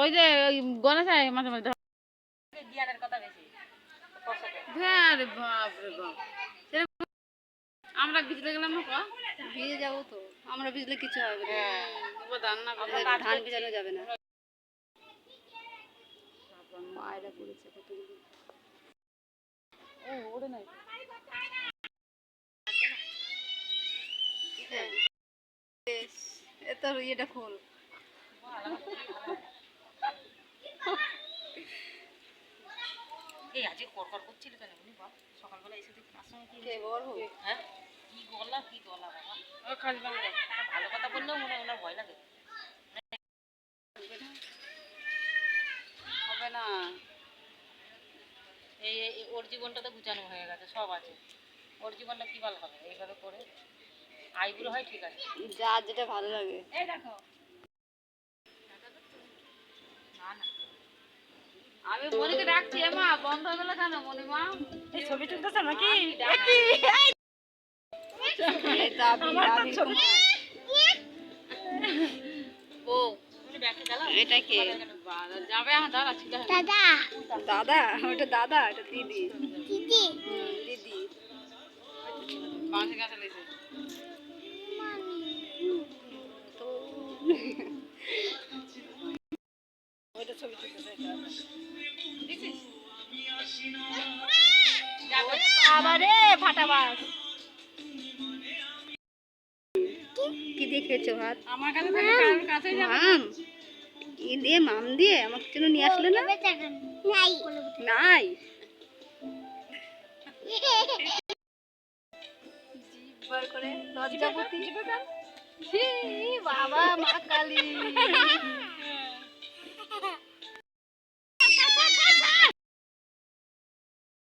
ওই যে ওই গণেশ আয় মাঝে মাঝে। কথা বেশি। হ্যাঁ রে বাপ রে বাপ। আমরা ভিজলে গেলাম না ভিজে যাব তো। আমরা ভিজলে কিছু হবে না। এবার রান্না ধান ভিজানো যাবে না। পায়রা পড়েছে কতগুলো ও ওরে নাই। বেশ, এ তোর ইয়েটা খোল। এই আজকে কড়কড় করছিল কেন উনি বাপ সকালবেলা এসে দেখি তার সঙ্গে কি বড় হ্যাঁ? কি গলা কি গলা বাবা? ও খালি বাংলা ভালো কথা বললেও মনে হয় ওনার ভয় লাগে। হবে না। এই ওর জীবনটা তো গুছানো হয়ে গেছে সব আছে। ওর জীবনটা কি ভালো হবে? এইভাবে করে আইগুলো হয় ঠিক আছে। যার যেটা ভালো লাগে। এই দেখো। না না। আমি মনিকে ডাকছি মা বন্ধ হয়ে গেল কেন মনিমা? এই ছবি তুলতেছো নাকি? ও এটা কে? যাবে হ্যাঁ দাঁড়া দাদা। ওটা দাদা এটা দিদি। দিদি। দিদি। বাঁশে গাছে লেগেছে। তো ওইটা ছবি তুলতেছে ফাটাবাস কি দিয়ে খেয়েছো ভাত? আমার কাছে থাকে মাম। ই দিয়ে? মাম দিয়ে? আমার জন্য নিয়ে আসলে না? নাই। নাই। জিব্বার করে লজ্জাপতি ছি, বাবা মা কালী।